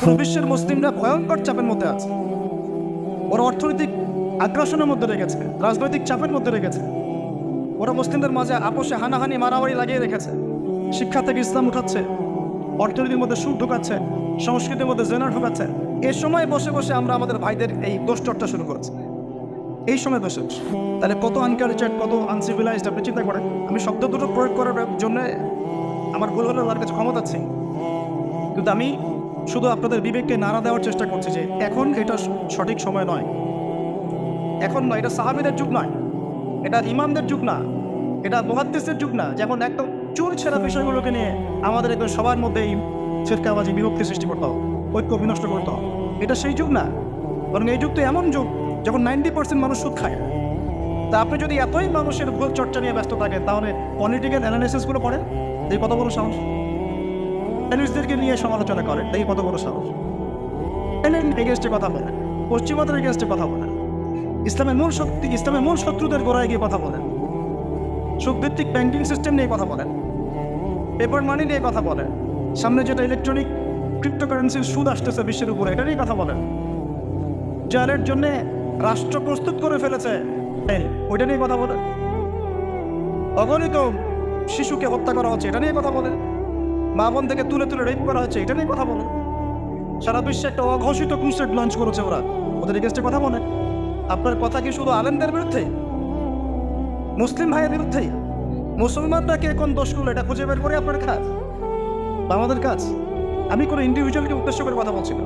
পুরো বিশ্বের মুসলিমরা ভয়ঙ্কর চাপের মধ্যে আছে। ওরা অর্থনৈতিক আগ্রাসনের মধ্যে রেখেছে, রাজনৈতিক চাপের মধ্যে রেখেছে। ওরা মুসলিমদের মাঝে আপোষে হানাহানি, মারামারি লাগিয়ে রেখেছে। শিক্ষা থেকে ইসলাম উঠাচ্ছে, অর্থনীতির মধ্যে সুদ ঢুকাচ্ছে, সংস্কৃতির মধ্যে জেনা ঢুকাচ্ছে। এ সময় বসে বসে আমরা আমাদের ভাইদের এই দোষচর্চা শুরু করেছি। এই সময় বসে। তাহলে কত আনকালচার কত আনসিভিলাইজড আপনি চিন্তা করেন? আমি শব্দ দুটো প্রয়োগ করার জন্য আমার ভুল হলে কাছে ক্ষমতা আছে কিন্তু আমি শুধু আপনাদের বিবেককে নাড়া দেওয়ার চেষ্টা করছি যে এখন এটা সঠিক সময় নয়। এখন নয়, এটা সাহাবিদের যুগ নয়। এটা ইমামদের যুগ না। এটা মহাদ্দেশের যুগ না। যেমন একদম চুর ছেঁড়া বিষয়গুলোকে নিয়ে আমাদের একদম সবার মধ্যে এই ছেটকাবাজি, বিভক্তি সৃষ্টি করতে ঐক্য বিনষ্ট করতে এটা সেই যুগ না। বরং এই যুগ তো এমন যুগ যখন নাইনটি পার্সেন্ট মানুষ সুদ খায়। তা আপনি যদি এতই মানুষের ভুল চর্চা নিয়ে ব্যস্ত থাকেন, তাহলে পলিটিক্যাল অ্যানালিসিসগুলো পড়েন। এই কত বড় সাহস অ্যানালিস্টদেরকে নিয়ে সমালোচনা করেন এই কত বড় সাহস। এগেনস্টে কথা বলেন। পশ্চিমাদের এগেনস্টে কথা বলেন। ইসলামের মূল শক্তি, ইসলামের মূল শত্রুদের গোড়ায় গিয়ে কথা বলেন। সুখভিত্তিক ব্যাংকিং সিস্টেম নিয়ে কথা বলেন। পেপার মানি নিয়ে কথা বলেন। সামনে যেটা ইলেকট্রনিক ক্রিপ্টোকারেন্সির সুদ আসতেছে বিশ্বের উপরে, এটা নিয়ে কথা বলেন। জালের জন্য রাষ্ট্র প্রস্তুত করে ফেলেছে ওইটা নিয়ে কথা বলেন। অগণিত শিশুকে হত্যা করা হচ্ছে, এটা নিয়ে কথা বলেন। মা বোন থেকে তুলে তুলে রেপ করা হচ্ছে এটা নিয়ে কথা বলেন সারা বিশ্বে একটা অঘোষিত ক্রুসেট লঞ্চ করেছে ওরা। ওদের এগেস্টে কথা বলে। আপনার কথা কি শুধু আলেমদের বিরুদ্ধে মুসলিম ভাইয়ের বিরুদ্ধেই? মুসলমানরা কে কোন দোষ করল, এটা খুঁজে বের করে আপনার কাজ? আমাদের কাজ? আমি কোনো ইন্ডিভিজুয়ালকে উদ্দেশ্য করে কথা বলছি না।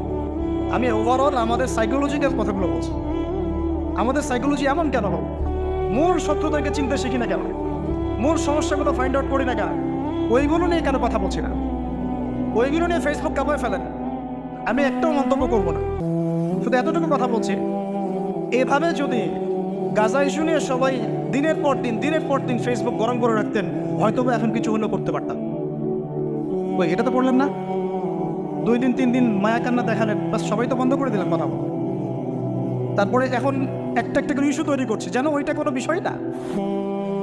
আমি ওভারঅল আমাদের সাইকোলজিক্যাল কথাগুলো বলছি। আমাদের সাইকোলজি এমন কেন হোক মূল শত্রুদেরকে চিনতে শিখি না কেন? মূল সমস্যাগুলো ফাইন্ড আউট করি না কেন? ওইগুলো নিয়ে কেন কথা বলছি না? ওইগুলো নিয়ে ফেসবুক কাপায় ফেলেন। আমি একটাও মন্তব্য করব না। শুধু এতটুকু কথা বলছি, এভাবে যদি গাজা ইস্যু নিয়ে সবাই দিনের পর দিন, দিনের পর দিন ফেসবুক গরম করে রাখতেন হয়তো বা এখন কিছু হলেও করতে পারতাম। ওই, এটা তো পড়লেন না? দুই দিন, তিন দিন মায়া কান্না দেখালেন, বাস সবাই তো বন্ধ করে দিলেন কথা। তারপরে এখন একটা একটা করে ইস্যু তৈরি করছে। যেন ওইটা কোনো বিষয় না।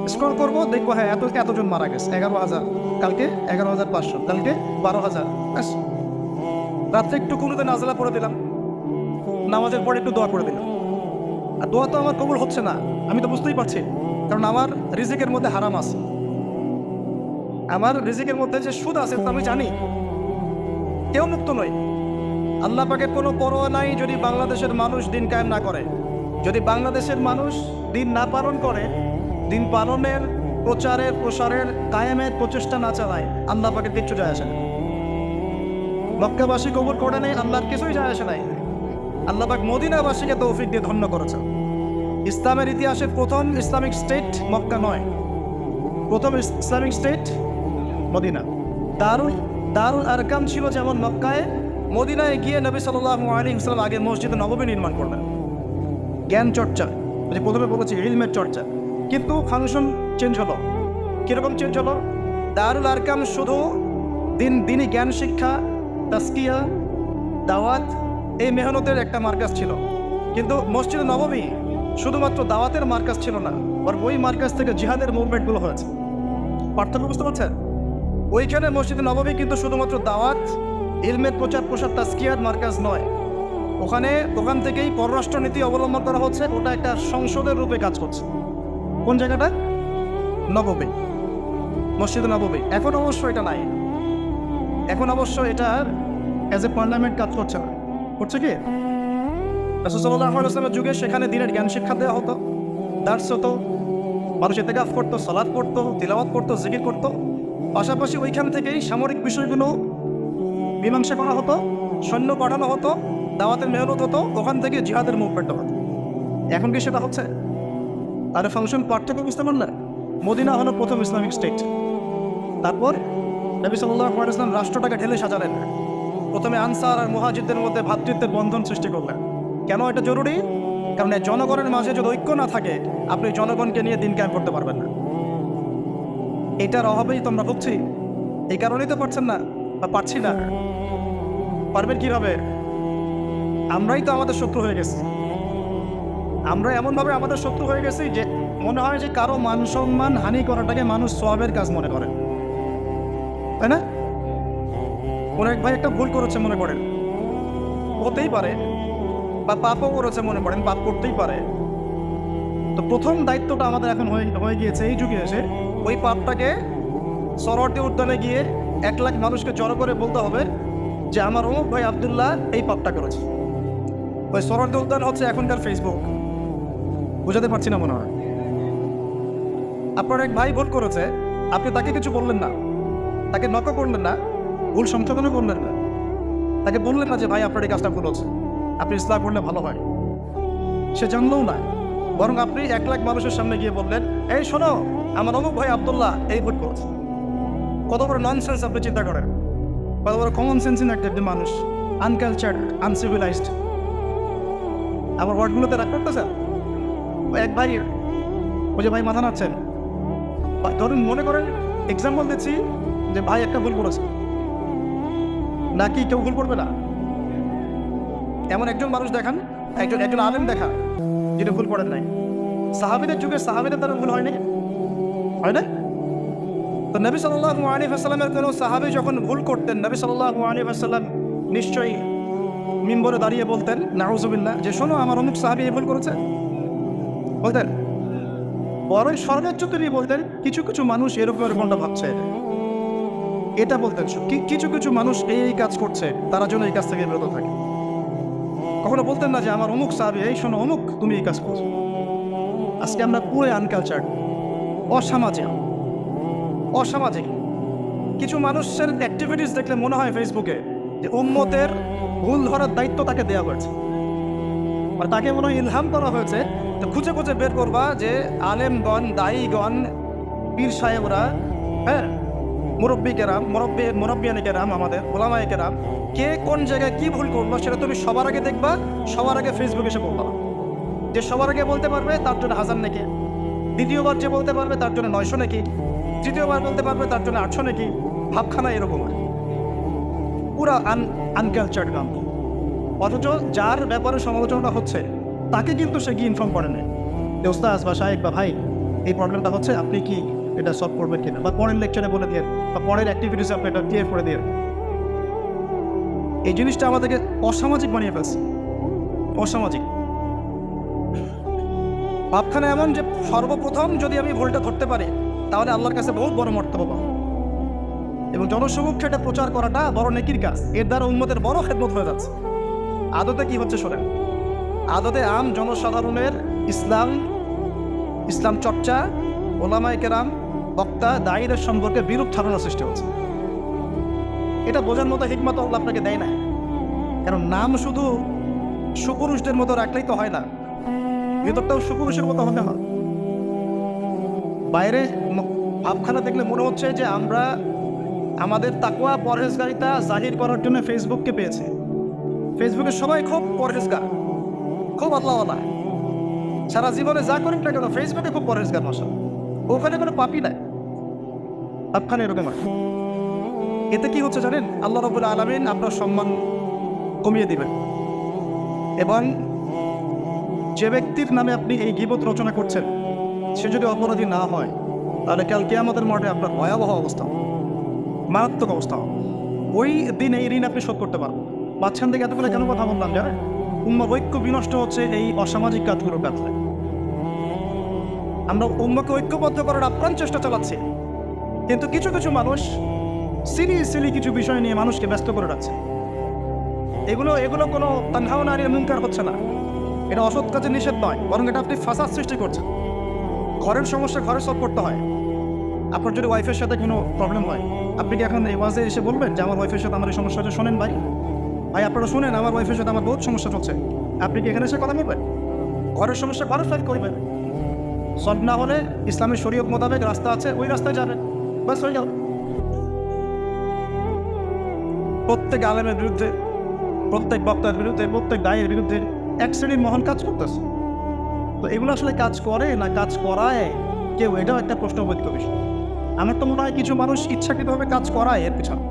স্ক্রল করব, দেখব হ্যাঁ এত, এতজন মারা গেছে। এগারো হাজার। কালকে এগারো হাজার পাঁচশো। কালকে বারো হাজার। রাত্রে একটু কোনোতে নাজলা পড়ে দিলাম। নামাজের পরে একটু দোয়া করে দিলাম। আর দোয়া তো আমার কবুল হচ্ছে না। আমি তো বুঝতেই পারছি। কারণ আমার রিজিকের মধ্যে হারাম আছে। আমার রিজিকের মধ্যে যে সুদ আছে তা আমি জানি। কেউ মুক্ত নয় আল্লাহ পাকের কোনো পরোয়া নাই যদি বাংলাদেশের মানুষ দিন কায়েম না করে। যদি বাংলাদেশের মানুষ দিন না পালন করে, দিন পালনের প্রচারের, প্রসারের, কায়েমের প্রচেষ্টা না চালায়, আল্লাহ পাকের কিচ্ছু যায় আসে না। মক্কাবাসী কবর করে নেই আল্লাহর কিছুই যায় আসে নাই। আল্লাহ পাক মদিনাবাসীকে তৌফিক দিয়ে ধন্য করেছে ইসলামের ইতিহাসে প্রথম ইসলামিক স্টেট মক্কা নয়। প্রথম Islamic state Medina. Darul Darul Arqam ছিল যেমন মক্কায়, মদিনায় গিয়ে নবী সাল্লাহ আলী ইসলাম আগে মসজিদে নবমী নির্মাণ করলেন। জ্ঞান চর্চা যে প্রথমে বলেছি, ইলমের চর্চা। কিন্তু ফাংশন চেঞ্জ হলো। কীরকম চেঞ্জ হলো? দারুল আরকাম শুধু দিন দিনই জ্ঞান, শিক্ষা তাস্কিয়া, দাওয়াত এই মেহনতের একটা মার্কাজ ছিল। কিন্তু মসজিদ নবমী শুধুমাত্র দাওয়াতের মার্কাজ ছিল না আর ওই মার্কাজ থেকে জিহাদের মুভমেন্টগুলো হয়েছে। পার্থক্য বুঝতে পারছেন? ওইখানে মসজিদে নবমী কিন্তু শুধুমাত্র দাওয়াত, ইলমের প্রচার প্রসার তাস্কিয়ার মার্কাজ নয়। ওখানে ওখান থেকেই পররাষ্ট্রনীতি অবলম্বন করা হচ্ছে, ওটা একটা সংসদের রূপে কাজ করছে। কোন জায়গাটা? নবমী। মসজিদে নবমী। এখন অবশ্য এটা নাই। এখন অবশ্য এটা অ্যাজ এ পার্লামেন্ট কাজ করছে না। করছে কি? রাসুসাল্লামের যুগে সেখানে দিনের জ্ঞান শিক্ষা দেওয়া হতো। দার্স হতো, মানুষ এতে গাফ করতো সলাদ করতো তিলাওয়াত করতো, জিকির করতো। পাশাপাশি ওইখান থেকেই সামরিক বিষয়গুলো মীমাংসা করা হতো, সৈন্য পাঠানো হতো, দাওয়াতের মেহনত হতো, ওখান থেকে জিহাদের মুভমেন্ট হতো। এখন কি সেটা হচ্ছে? আর ফাংশন পার্থক্য বুঝতে পারলে মদিনা হলো প্রথম ইসলামিক স্টেট তারপর নবী সাল্লাহ ইসলাম রাষ্ট্রটাকে ঢেলে সাজালেন। প্রথমে আনসার আর মুহাজিদদের মধ্যে ভ্রাতৃত্বের বন্ধন সৃষ্টি করলেন। কেন এটা জরুরি? কারণ জনগণের মাঝে যদি ঐক্য না থাকে, আপনি জনগণকে নিয়ে দিন কায়েম করতে পারবেন না। এটার অভাবেই তোমরা ভুগছি। এই কারণেই তো পারছেন না, বা পারছি না। পারবেন কীভাবে? আমরাই তো আমাদের শত্রু হয়ে গেছি। আমরা এমনভাবে আমাদের শত্রু হয়ে গেছি যে মনে হয় যে কারও মান সম্মান হানি করাটাকে মানুষ সবের কাজ মনে করে। তাই না? কোন এক ভাই একটা ভুল করেছে মনে করেন। হতেই পারে, বা পাপও করেছে মনে করেন, পাপ করতেই পারে। তো প্রথম দায়িত্বটা আমাদের এখন হয়ে গিয়েছে, এই যুগে এসে ওই পাপটাকে সরোয়ার্দী উদ্যানে গিয়ে এক লাখ মানুষকে জড়ো করে বলতে হবে যে, আমার অমুক ভাই আবদুল্লাহ এই পাপটা করেছে। ওই সরোয়ার্দী উদ্যান হচ্ছে এখনকার ফেসবুক বুঝাতে পারছি না মনে হয়। আপনার এক ভাই ভুল করেছে, আপনি তাকে কিছু বললেন না। তাকে নক করলেন না, ভুল সংশোধনও করলেন না। তাকে বললেন না যে, ভাই, আপনার এই কাজটা ভুল হচ্ছে। আপনি ইসলাম করলে ভালো হয়। সে জানলেও না, বরং আপনি এক লাখ মানুষের সামনে গিয়ে বললেন, এই শোনো, আমার অমুক ভাই আবদুল্লাহ এই ভুল করেছে। কত বড় নন সেন্স আপনি চিন্তা করেন। কত বড় কমন সেন্সিন একটা মানুষ আনকালচার আনসিভিলাইজড আমার ওয়ার্ডগুলোতে করতেছেন? ওই এক ভাই, ওই যে ভাই মাথা নাড়ছেন। বা- ধরুন মনে করেন এক্সাম্পল দিচ্ছি যে ভাই, একটা ভুল করেছে। নাকি কেউ ভুল করবে না? এমন একজন মানুষ দেখান, একজন একজন আলেম দেখা যেটা ভুল করেন নাই। সাহাবিদের যুগে সাহাবিদের দ্বারা ভুল হয়নি? হয় না তো নবী সাল্লাহ আলী আসাল্লামের কোনো সাহাবি যখন ভুল করতেন, নবী সাল্লাহ আলী আসাল্লাম নিশ্চয়ই মিম্বরে দাঁড়িয়ে বলতেন নাউজুবিল্লাহ যে, শোনো, আমার অমুক সাহাবি ভুল করেছে। বলতেন। বরং সর্বোচ্চ তিনি বলতেন, কিছু কিছু মানুষ এরকম এরকমটা ভাবছে। এটা বলতেন কিছু কিছু মানুষ এই কাজ করছে, তারা যেন এই কাজ থেকে বিরত থাকে। কখনো বলতেন না যে আমার অমুক সাহাবি, এই শোনো অমুক, তুমি এই কাজ করছ। আজকে আমরা পুরো আনকালচার অসামাজিক অসামাজিক। কিছু মানুষের অ্যাক্টিভিটিস দেখলে মনে হয় ফেসবুকে যে উম্মতের ভুল ধরার দায়িত্ব তাকে দেওয়া হয়েছে। মানে তাকে মনে হয় ইলহাম করা হয়েছে তো খুঁজে খুঁজে বের করবা যে আলেমগণ, দায়ীগণ, পীর সাহেবরা হ্যাঁ মুরব্বী কেরাম, মুরব্বী, মুরব্বিয়ানি কেরাম আমাদের ওলামাই কেরাম, কে কোন জায়গায় কি ভুল করল সেটা তুমি সবার আগে দেখবা, সবার আগে ফেসবুকে এসে বলবা। যে সবার আগে বলতে পারবে, তার জন্য হাজার নাকি। দ্বিতীয়বার যে বলতে পারবে, তার জন্য নয়শো নাকি। তৃতীয়বার বলতে পারবে, তার জন্য আটশো নাকি। ভাবখানা এরকম আর পুরা আন আনকালচার্ড গান। অথচ যার ব্যাপারে সমালোচনা হচ্ছে, তাকে কিন্তু সে গিয়ে ইনফর্ম করে নেয়। ওস্তাজ বা সাহেব বা ভাই, এই প্রবলেমটা হচ্ছে, আপনি কি এটা সলভ করবেন কিনা? বা পরের লেকচারে বলে দিয়ে, বা পরের অ্যাক্টিভিটিসে আপনি এটা ক্লিয়ার করে দিয়ে। এই জিনিসটা আমাদেরকে অসামাজিক বানিয়ে ফেলছে। অসামাজিক। ভাবখানা এমন যে সর্বপ্রথম যদি আমি ভুলটা ধরতে পারি, তাহলে আল্লাহর কাছে বহুত বড় মর্তব্য পাবো। এবং জনসমক্ষে এটা প্রচার করাটা বড় নেকির কাজ। এর দ্বারা উন্মতের বড় খেদমত হয়ে যাচ্ছে। আদতে কি হচ্ছে শোনেন? আদতে আম জনসাধারণের ইসলাম ইসলাম চর্চা ওলামাই কেরাম বক্তা দায়ীদের সম্পর্কে বিরূপ ধারণা সৃষ্টি হচ্ছে। এটা বোঝার মতো হিকমত আল্লাহ আপনাকে দেয় না। কারণ নাম শুধু সুপুরুষদের মতো রাখলেই তো হয় না। ভেতরটাও সুপুরুষের মতো হতে হয় বাইরে ভাবখানা দেখলে মনে হচ্ছে যে আমরা আমাদের তাকুয়া পরহেজগারিতা জাহির করার জন্য ফেসবুককে পেয়েছে। ফেসবুকে সবাই খুব পরহেজগার, খুব আল্লাহওয়ালা। সারা জীবনে যা করি না কেন? ফেসবুকে খুব পরহেজগার মশা ওখানে কোনো পাপি নাই। ভাবখানা এরকম এতে কি হচ্ছে জানেন? আল্লাহ রবুল আলমিন আপনার সম্মান কমিয়ে দিবেন। এবং যে ব্যক্তির নামে আপনি এই গিবত রচনা করছেন, সে যদি অপরাধী না হয়, তাহলে কাল কেয়ামতের মাঠে আপনার ভয়াবহ অবস্থা মারাত্মক অবস্থা ওই দিন এই ঋণ আপনি শোধ করতে পারবেন। মাঝখান থেকে এতগুলো কেন কথা বললাম জানেন? উম্মার ঐক্য বিনষ্ট হচ্ছে এই অসামাজিক কাজগুলোর কাছে আমরা উম্মাকে ঐক্যবদ্ধ করার আপ্রাণ চেষ্টা চালাচ্ছি। কিন্তু কিছু কিছু মানুষ সিলি সিলি কিছু বিষয় নিয়ে মানুষকে ব্যস্ত করে রাখছে। এগুলো এগুলো কোনো তানহাও নারীর মুনকার হচ্ছে না। এটা অসৎ কাজে নিষেধ নয়, বরং এটা আপনি ফাসাদ সৃষ্টি করছেন। ঘরের সমস্যা ঘরে সলভ করতে হয়। আপনার যদি ওয়াইফের সাথে কোনো প্রবলেম হয়, আপনি কি এখন এই ওয়াজে এসে বলবেন যে, আমার ওয়াইফের সাথে আমার এই সমস্যাটা শোনেন ভাই। ভাই, আপনারা শুনেন, আমার ওয়াইফের সাথে আমার বহুত সমস্যা চলছে। আপনি কি এখানে এসে কথা বলবেন? ঘরের সমস্যা ঘরে সলভ করবেন? সলভ না হলে ইসলামের শরীয়ত মোতাবেক রাস্তা আছে, ওই রাস্তায় যাবেন। বাস হয়ে গেল প্রত্যেক আলেমের বিরুদ্ধে, প্রত্যেক বক্তার বিরুদ্ধে, প্রত্যেক দায়ের বিরুদ্ধে এক শ্রেণির মহান কাজ করতেছে। তো এগুলো আসলে কাজ করে না কাজ করায়? কেউ? এটাও একটা প্রশ্নবোধিত বিষয় আমার তো মনে হয় কিছু মানুষ ইচ্ছাকৃতভাবে কাজ করায় এর পিছনে।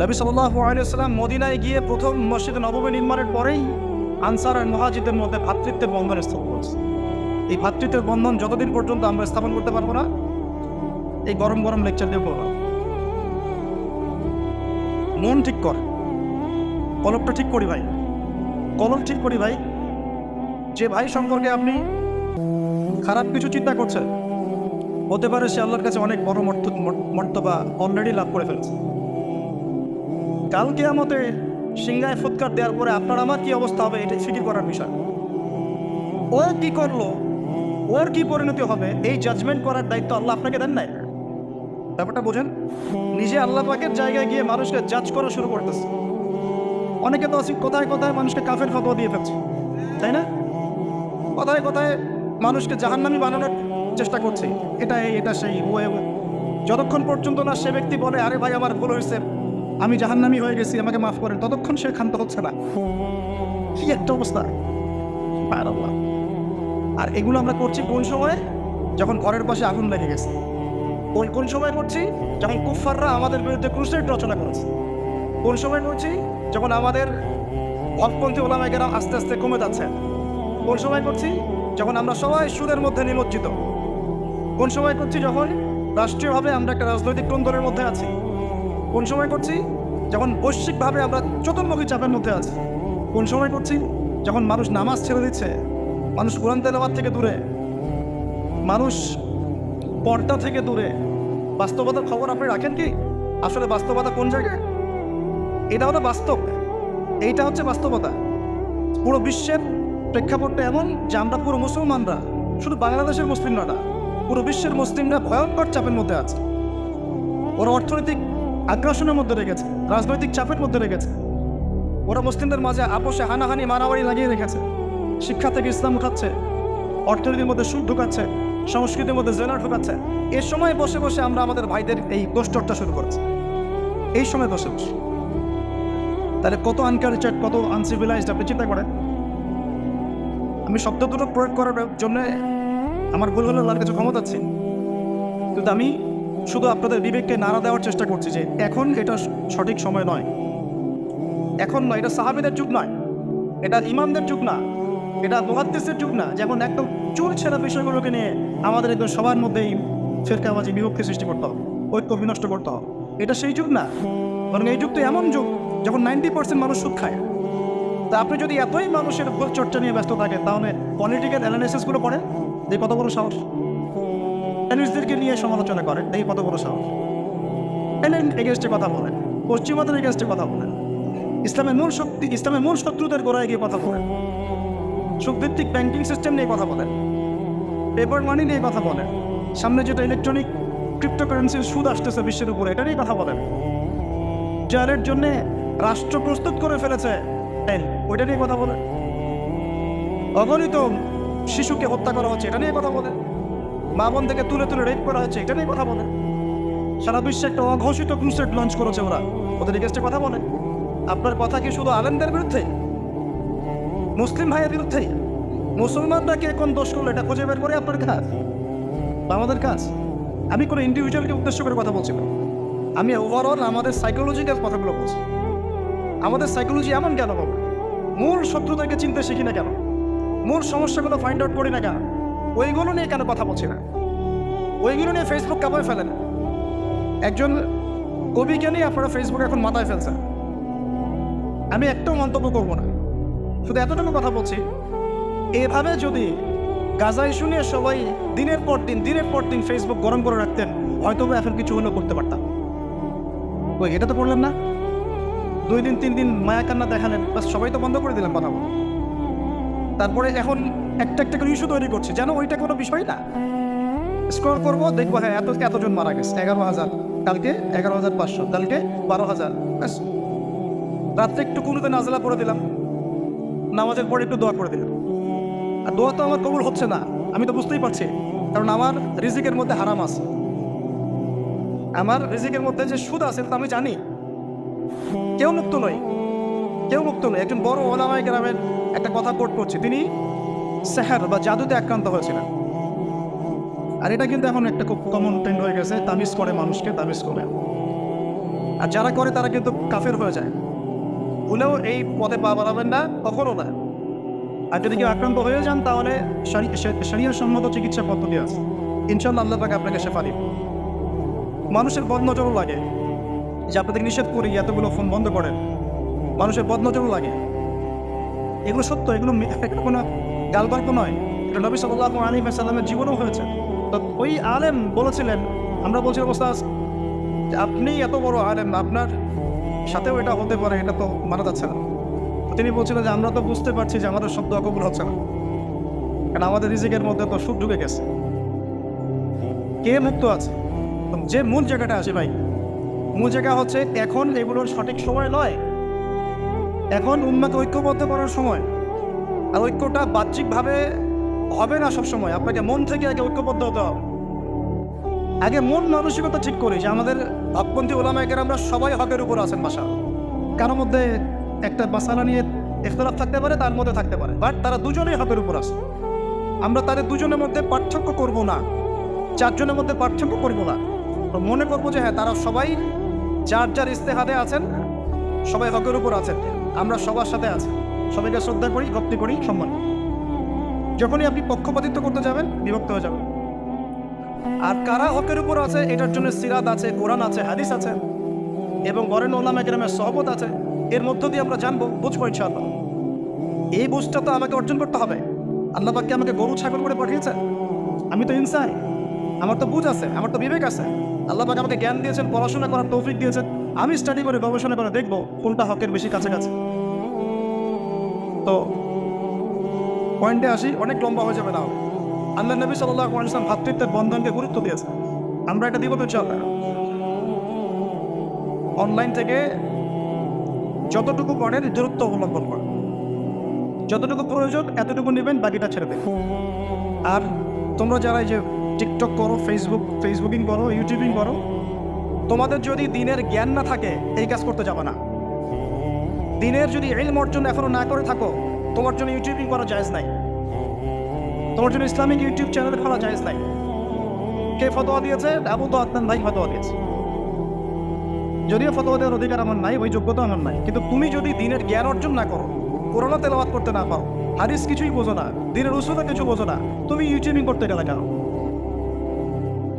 নবী সাল্লাম মদিনায় গিয়ে প্রথম মসজিদ নবমী নির্মাণের পরেই আনসার আর মহাজিদের মধ্যে ভ্রাতৃত্বের বন্ধন স্থাপন করেছে। এই ভ্রাতৃত্বের বন্ধন যতদিন পর্যন্ত আমরা স্থাপন করতে পারব না এই গরম গরম লেকচার দিয়ে করব মন ঠিক কর। কলমটা ঠিক করি ভাই। কলম ঠিক করি ভাই। যে ভাই সম্পর্কে আপনি খারাপ কিছু চিন্তা করছেন, হতে পারে সে আল্লাহর কাছে অনেক বড় মর্ত- মর্তবা অলরেডি লাভ করে ফেলেছে। কালকে আমাদের সিংহায় ফুৎকার দেওয়ার পরে আপনার আমার কি অবস্থা হবে, এটা ফিকির করার বিষয়। ও কি করল, ওর কি পরিণতি হবে, এই জাজমেন্ট করার দায়িত্ব আল্লাহ আপনাকে দেন নাই? ব্যাপারটা বোঝেন? নিজে আল্লাহ পাকের জায়গায় গিয়ে মানুষকে জাজ করা শুরু করতেছে। অনেকে তো আছে, কোথায় কোথায় মানুষকে কাফের ফতোয়া দিয়ে ফেলছে। তাই না? কোথায় কোথায় মানুষকে জাহান্নামি বানানোর চেষ্টা করছে। এটা এই, এটা সেই, ও যতক্ষণ পর্যন্ত না সে ব্যক্তি বলে, আরে ভাই, আমার ভুল হয়েছে, আমি জাহান্নামি হয়ে গেছি, আমাকে মাফ করেন, ততক্ষণ সে ক্ষান্ত হচ্ছে না। কি একটা অবস্থা। আর এগুলো আমরা করছি কোন সময়? যখন ঘরের পাশে আগুন লেগে গেছে। কোন কোন সময় করছি যখন কুফাররা আমাদের বিরুদ্ধে ক্রুসেড রচনা করেছে। কোন সময় করছি যখন আমাদের হকপন্থী ওলামাইকেরাম আস্তে আস্তে কমে যাচ্ছে। কোন সময় করছি যখন আমরা সবাই সুদের মধ্যে নিমজ্জিত। কোন সময় করছি যখন রাষ্ট্রীয়ভাবে আমরা একটা রাজনৈতিক কোন্দলের মধ্যে আছি। কোন সময় করছি যখন বৈশ্বিকভাবে আমরা চতুর্মুখী চাপের মধ্যে আছি। কোন সময় করছি যখন মানুষ নামাজ ছেড়ে দিচ্ছে, মানুষ কোরআন তেলাবাদ থেকে দূরে, মানুষ পর্দা থেকে দূরে বাস্তবতার খবর আপনি রাখেন কি? আসলে বাস্তবতা কোন জায়গায়? এটা হলো বাস্তব। এইটা হচ্ছে বাস্তবতা। পুরো বিশ্বের প্রেক্ষাপটটা এমন যে আমরা পুরো মুসলমানরা, শুধু বাংলাদেশের মুসলিমরা না, পুরো বিশ্বের মুসলিমরা ভয়ঙ্কর চাপের মধ্যে আছে। ওরা অর্থনৈতিক আগ্রাসনের মধ্যে রেখেছে, রাজনৈতিক চাপের মধ্যে রেখেছে। ওরা মুসলিমদের মাঝে আপোষে হানাহানি, মারামারি লাগিয়ে রেখেছে। শিক্ষা থেকে ইসলাম উঠাচ্ছে, অর্থনীতির মধ্যে সুদ ঢুকাচ্ছে সংস্কৃতির মধ্যে জেনা ঢুকাচ্ছে এর সময় বসে বসে আমরা আমাদের ভাইদের এই দোষচর্চা শুরু করেছি। এই সময় বসে বসে। তাহলে কত আনকালচার কত আনসিভিলাইজড আপনি চিন্তা করেন? আমি শব্দ দুটো প্রয়োগ করার জন্য আমার ভুল হলে কাছে ক্ষমা চাচ্ছি। কিন্তু আমি শুধু আপনাদের বিবেককে নাড়া দেওয়ার চেষ্টা করছি যে এখন এটা সঠিক সময় নয়। এখন নয়, এটা সাহাবিদের যুগ নয়। এটা ইমামদের যুগ না। এটা মহাদ্দেশের যুগ না। যেমন একদম চুল ছেঁড়া বিষয়গুলোকে নিয়ে আমাদের একদম সবার মধ্যেই ফেরকাবাজি বিভক্তি সৃষ্টি করতে হবে, ঐক্য বিনষ্ট করতে হবে। এটা সেই যুগ না। বরং এই যুগ তো এমন যুগ যখন নাইনটি পার্সেন্ট মানুষ সুদ খায়। তা আপনি যদি এতই মানুষের ভুল চর্চা নিয়ে ব্যস্ত থাকেন, তাহলে পলিটিক্যাল অ্যানালাইসিসগুলো পড়েন, যে কত বড় সাহস। অ্যানালিস্টদেরকে নিয়ে সমালোচনা করেন এই কত বড় সাহস। এগেনস্টে কথা বলেন, পশ্চিমাদের এগেনস্টে কথা বলেন। ইসলামের মূল শক্তি, ইসলামের মূল শত্রুদের গোড়ায় গিয়ে কথা বলেন। সুখভিত্তিক ব্যাংকিং সিস্টেম নিয়ে কথা বলেন। পেপার মানি নিয়ে কথা বলেন সামনে যেটা ইলেকট্রনিক ক্রিপ্টোকারেন্সির সুদ আসতেছে বিশ্বের উপরে, এটা নিয়ে কথা বলেন যারের জন্য রাষ্ট্র প্রস্তুত করে ফেলেছে ওইটা নিয়ে কথা বলেন অগণিত শিশুকে হত্যা করা হচ্ছে, এটা নিয়ে কথা বলেন মা বোন থেকে তুলে তুলে রেপ করা হচ্ছে, এটা নিয়ে কথা বলেন সারা বিশ্বে একটা অঘোষিত ক্রুসেট লঞ্চ করেছে ওরা, ওদের এগেস্টে কথা বলে। আপনার কথা কি শুধু আলেমদের বিরুদ্ধে মুসলিম ভাইয়ের বিরুদ্ধে মুসলমানরা কে কোন দোষ করল, এটা খুঁজে বের করে আপনার কাজ বা আমাদের কাজ আমি কোনো ইন্ডিভিজুয়ালকে উদ্দেশ্য করে কথা বলছি না। আমি ওভারঅল আমাদের সাইকোলজিক্যাল কথাগুলো বলছি। আমাদের সাইকোলজি এমন কেন বাবু মূল শত্রুতাকে চিনতে শিখি না কেন? মূল সমস্যাগুলো ফাইন্ড আউট করি না কেন? ওইগুলো নিয়ে কেন কথা বলছি না? ওইগুলো নিয়ে ফেসবুক কাপায় ফেলেন একজন কবিকে নিয়ে আপনারা ফেসবুকে এখন মাথায় ফেলছেন। আমি একটাও মন্তব্য করব না। শুধু এতটুকু কথা বলছি এভাবে যদি গাজায় শুনে সবাই দিনের পর দিন, দিনের পর দিন ফেসবুক গরম করে রাখতেন হয়তো এখন কিছু হলেও করতে পারতাম। ওই এটা তো করলেন না? দুই দিন, তিন দিন মায়া কান্না দেখালেন, বাস সবাই তো বন্ধ করে দিলাম বলা। তারপরে এখন একটা একটা করে ইস্যু তৈরি করছে। যেন ওইটা কোনো বিষয় না। স্কোর করব, দেখব হ্যাঁ এত, এতজন মারা গেছে। এগারো হাজার। কালকে এগারো হাজার পাঁচশো, কালকে বারো হাজার। ব্যাস। রাত্রে একটু কুনুতে নাজলা পড়ে দিলাম। নামাজের পরে একটু দোয়া করে দিলাম। আর দোয়া তো আমার কবুল হচ্ছে না। আমি তো বুঝতেই পারছি। কারণ আমার রিজিকের মধ্যে হারাম আছে। আমার রিজিকের মধ্যে যে সুদ আছে, তা আমি জানি। কেউ মুক্ত নয় কেউ মুক্ত নয় একজন বড় ওলামায় গ্রামের একটা কথা কোট করছে। তিনি সেহার বা জাদুতে আক্রান্ত হয়েছিলেন। আর এটা কিন্তু এখন একটা খুব কমন ট্রেন্ড হয়ে গেছে। তামিজ করে মানুষকে তামিজ করে। আর যারা করে, তারা কিন্তু কাফের হয়ে যায়। ভুলেও এই পথে পা বাড়াবেন না, কখনো না। আর যদি কেউ আক্রান্ত হয়ে যান, তাহলে শরীয় সম্মত চিকিৎসা পদ্ধতি আছে। ইনশাল্লাহ আল্লাহ পাকে আপনাকে শেফা দিবে। মানুষের বদ নজরও লাগে। যে আপনাদের নিষেধ করি, এতগুলো ফোন বন্ধ করেন, মানুষের বদনজরও লাগে। এগুলো সত্য, এগুলো কোনো গালগল্প নয়। এটা নবী সাল্লাহ আলী সাল্লামের জীবনও হয়েছে। তো ওই আলেম বলেছিলেন, আমরা বলছি অবস্থা আপনি এত বড় আলেম, আপনার সাথেও এটা হতে পারে, এটা তো মানা যাচ্ছে না। তিনি বলছিলেন যে, আমরা তো বুঝতে পারছি যে আমাদের শব্দ অকবুল হচ্ছে না। কারণ আমাদের রিজিকের মধ্যে তো সুখ ঢুকে গেছে। কে মুক্ত আছে? যে মূল জায়গাটা আছে ভাই, মূল জায়গা হচ্ছে এখন এগুলোর সঠিক সময় নয়। এখন উন্মাকে ঐক্যবদ্ধ করার সময়। আর ঐক্যটা বাহ্যিকভাবে হবে না সব সময় আপনাকে মন থেকে আগে ঐক্যবদ্ধ হতে হবে। আগে মন মানসিকতা ঠিক করি যে, আমাদের হকপন্থী ওলামায়কের আমরা সবাই হকের উপর আছেন বাসা কারোর মধ্যে একটা বাসালা নিয়ে ইখতলাফ থাকতে পারে, তার মধ্যে থাকতে পারে। বাট তারা দুজনেই হকের উপর আছে। আমরা তাদের দুজনের মধ্যে পার্থক্য করব না। চারজনের মধ্যে পার্থক্য করব না। মনে করব যে হ্যাঁ তারা সবাই যার যার ইস্তেহাদে আছেন, সবাই হকের উপর আছেন। আমরা সবার সাথে আছি। সবাইকে শ্রদ্ধা করি, ভক্তি করি, সম্মান যখনই আপনি পক্ষপাতিত্ব করতে যাবেন, বিভক্ত হয়ে যাবেন। আর কারা হকের উপর আছে, এটার জন্য সিরাত আছে, কোরআন আছে, হাদিস আছে, এবং বরেন ওলামা গ্রামের সহবত আছে। এর মধ্য দিয়ে আমরা জানব বুঝব ইনশাআল্লাহ। এই বুঝটা তো আমাকে অর্জন করতে হবে। আল্লাহ পাককে আমাকে গরু, ছাগল করে পাঠিয়েছে আমি তো ইনসান। আমার তো বুঝ আছে, আমার তো বিবেক আছে। আল্লাহ পাক আমাকে জ্ঞান দিয়েছেন, পড়াশোনা করার তৌফিক দিয়েছেন। আমি স্টাডি করে, গবেষণা করে দেখব কোনটা হকের বেশি কাছাকাছি। তো পয়েন্টে আসি, অনেক লম্বা হয়ে যাবে না আল্লাহ নবী সাল্লাহ ইসলাম ভাতৃত্বের বন্ধনকে গুরুত্ব দিয়েছে আমরা এটা দিব তো চল অনলাইন থেকে যতটুকু পারেন দূরত্ব অবলম্বন করেন। যতটুকু প্রয়োজন, এতটুকু নেবেন, বাকিটা ছেড়ে দেবেন আর তোমরা যারা যে টিকটক করো ফেসবুক ফেসবুকিং করো ইউটিউবিং করো, তোমাদের যদি দিনের জ্ঞান না থাকে, এই কাজ করতে যাবে না। দিনের যদি এলম অর্জন এখনও না করে থাকো, তোমার জন্য ইউটিউবিং করা জায়েজ নাই। তোমার জন্য ইসলামিক ইউটিউব চ্যানেল খোলা জায়েজ নাই। কে ফতোয়া দিয়েছে? আবু তো আদনান ভাই ফতোয়া দিয়েছে। যদিও ফতোয়া দেওয়ার অধিকার আমার নাই, ওই যোগ্যতা আমার নাই। কিন্তু তুমি যদি দিনের জ্ঞান অর্জন না করো কোরআন তেলাওয়াত করতে না পাও হাদিস কিছুই বোঝো না, দিনের উসুলে কিছু বোঝো না, তুমি ইউটিউবিং করতে গেলে কেন?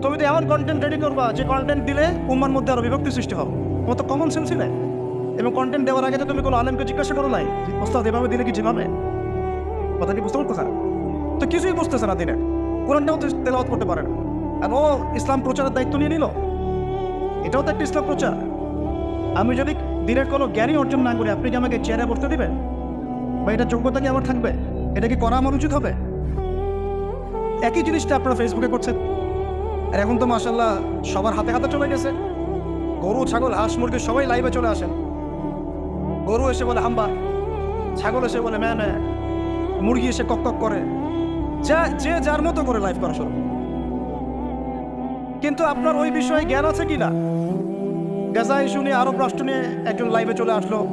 তুমি তো এমন কন্টেন্ট রেডি করবা যে কন্টেন্ট দিলে উম্মার মধ্যে আরও বিভক্তি সৃষ্টি হবে। তোমার তো কমন সেন্সই নেই। এবং কন্টেন্ট দেওয়ার আগে তো তুমি কোনো আলেমকে জিজ্ঞাসা করো নাই ওস্তাদ, এভাবে দিলে কি যেভাবে? কথা কি বুঝতে পারতেছে না তো কিছুই বুঝতেছে না দিনে কোরআনটাও তো তেলাওয়াত করতে পারে না। আর ও ইসলাম প্রচারের দায়িত্ব নিয়ে নিল। এটাও তো একটা ইসলাম প্রচার। আমি যদি দিনের কোনো জ্ঞানই অর্জন না করি, আপনি কি আমাকে চেয়ারে বসতে দিবেন? বা এটা যোগ্যতা কি আমার থাকবে? এটা কি করা আমার উচিত হবে? একই জিনিসটা আপনারা ফেসবুকে করছেন। আর এখন তো মাসাল্লাহ সবার হাতে হাতে চলে গেছে। গরু, ছাগল, হাঁস, মুরগি সবাই লাইভে চলে আসেন। গরু এসে বলে, হাম্বা। ছাগল এসে বলে, ম্যা ম্যা। মুরগি এসে কক কক করে। যা, যে যার মতো করে লাইভ করা শুরু। কিন্তু আপনার ওই বিষয়ে জ্ঞান আছে কি না গাজা ইস্যু নিয়ে আরব রাষ্ট্র নিয়ে একজন লাইভে চলে আসলো।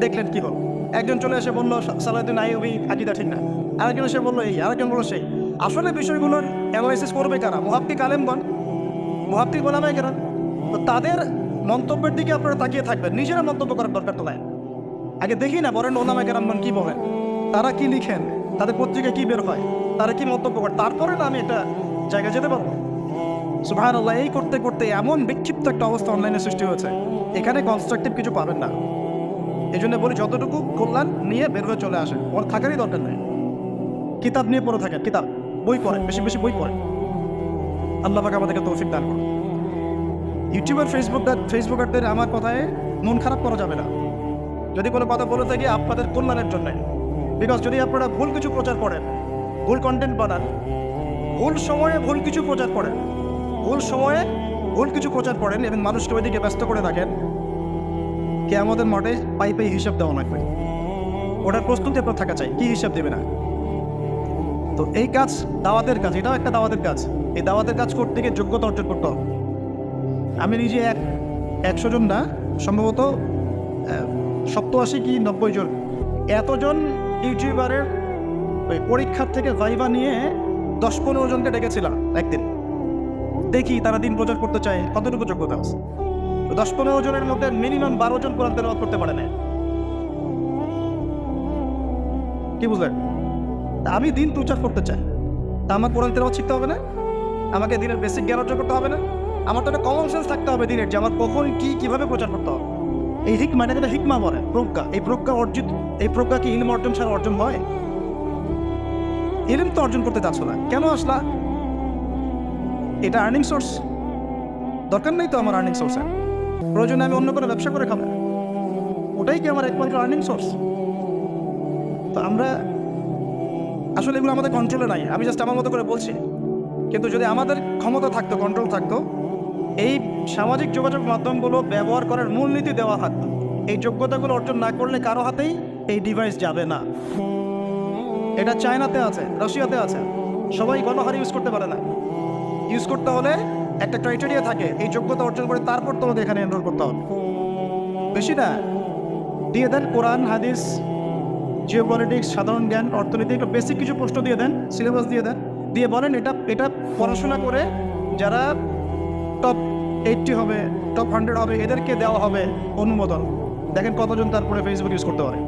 দেখলেন কি হলো? একজন চলে এসে বলল সালাউদ্দিন আইবি আকিদা ঠিক না। আরেকজন এসে বলল, এই, আরেকজন বলল সেই। আসলে বিষয়গুলোর অ্যানালাইসিস করবে কারা? মুহাক্কিক আলেমগণ? মুহাক্কিক বলামাই কারা তো তাদের মন্তব্যের দিকে আপনারা তাকিয়ে থাকবেন। নিজেরা মন্তব্য করার দরকার তো আগে দেখি না বলেন ওলামাই কেরামগণ কী বলেন। তারা কি লিখেন? তাদের পত্রিকায় কি বের হয়? তারা কি মন্তব্য করে তারপরে না আমি একটা জায়গায় যেতে পারব? সুভান আল্লাহ এই করতে করতে এমন বিক্ষিপ্ত একটা অবস্থা অনলাইনে সৃষ্টি হয়েছে। এখানে কনস্ট্রাকটিভ কিছু পাবেন না। এই জন্য বলি, যতটুকু কল্যাণ নিয়ে বের হয়ে চলে আসে ওর থাকারই দরকার নেই। কিতাব নিয়ে পড়ে থাকেন, কিতাব, বই পড়ে বেশি বেশি বই পড়ে আল্লাহ পাক আমাদেরকে তৌফিক দান করুন। ইউটিউবার ফেসবুকদার ফেসবুকারদের আমার কথায় মন খারাপ করা যাবে না। যদি কোনো কথা বলে থাকি, আপনাদের কল্যাণের জন্য। বিকজ যদি আপনারা ভুল কিছু প্রচার করেন, ভুল কন্টেন্ট বানান, ভুল সময়ে ভুল কিছু প্রচার করেন ভুল সময়ে ভুল কিছু প্রচার করেন এবং মানুষকে ওইদিকে ব্যস্ত করে রাখেন কে আমাদের মাঠে পাই পাই হিসাব দেওয়া লাগবে। ওটার প্রস্তুতি আপনার থাকা চাই, কি হিসাব দেবে না? তো এই কাজ দাওয়াতের কাজ, এটাও একটা দাওয়াতের কাজ। এই দাওয়াতের কাজ করতে গিয়ে যোগ্যতা অর্জন করতে হবে। আমি নিজে এক, একশো জন না, সম্ভবত সপ্তআশি কি নব্বই জন। এতজন ইউটিউবারের ওই পরীক্ষার থেকে ভাইবা নিয়ে দশ পনেরো জনকে ডেকেছিলাম একদিন। দেখি তারা দিন প্রচার করতে চায়, কতটুকু যোগ্যতা আছে? দশ পনেরো জনের মধ্যে মিনিমাম বারো জন কোরআন তেলাওয়াত করতে পারে না। কি বুঝলেন? আমি দিন প্রচার করতে চাই। তা আমার কোরআন তেলাওয়াত শিখতে হবে না? আমাকে দিনের বেসিক জ্ঞান অর্জন করতে হবে না? আমার তো একটা কমন সেন্স থাকতে হবে দিনের, যে আমার কখন কি, কীভাবে প্রচার করতে হবে। এই হিকমা এটাকে তো হিকমা বলে, প্রজ্ঞা। এই প্রজ্ঞা অর্জিত এই প্রজ্ঞা কি ইলম অর্জন ছাড়া অর্জন হয়? ইলম তো অর্জন করতে চাচ্ছ না। কেন আসলা? এটা আর্নিং সোর্স দরকার নেই তো আমার আর্নিং সোর্সের প্রয়োজনে আমি অন্য কোনো ব্যবসা করে খাব। ওটাই কি আমার একমাত্র আর্নিং সোর্স তো আমরা আসলে এগুলো আমাদের কন্ট্রোলে নাই। আমি জাস্ট আমার মতো করে বলছি। কিন্তু যদি আমাদের ক্ষমতা থাকতো কন্ট্রোল থাকতো, এই সামাজিক যোগাযোগ মাধ্যমগুলো ব্যবহার করার মূলনীতি দেওয়া থাকতো। এই যোগ্যতাগুলো অর্জন না করলে কারও হাতেই এই ডিভাইস যাবে না। এটা চায়নাতে আছে, রাশিয়াতে আছে। সবাই গণহারে ইউজ করতে পারে না। ইউজ করতে হলে একটা ক্রাইটেরিয়া থাকে, এই যোগ্যতা অর্জন করে তারপর তোমাকে এখানে এনরোল করতে হবে। বেশি না। দিয়ে দেন কোরআন, হাদিস জিও পলিটিক্স সাধারণ জ্ঞান, অর্থনীতি একটু বেসিক কিছু প্রশ্ন দিয়ে দেন সিলেবাস দিয়ে দেন। দিয়ে বলেন এটা এটা পড়াশোনা করে যারা টপ এইটটি হবে টপ হান্ড্রেড হবে, এদেরকে দেওয়া হবে অনুমোদন। দেখেন কতজন তারপরে ফেসবুক ইউজ করতে পারে।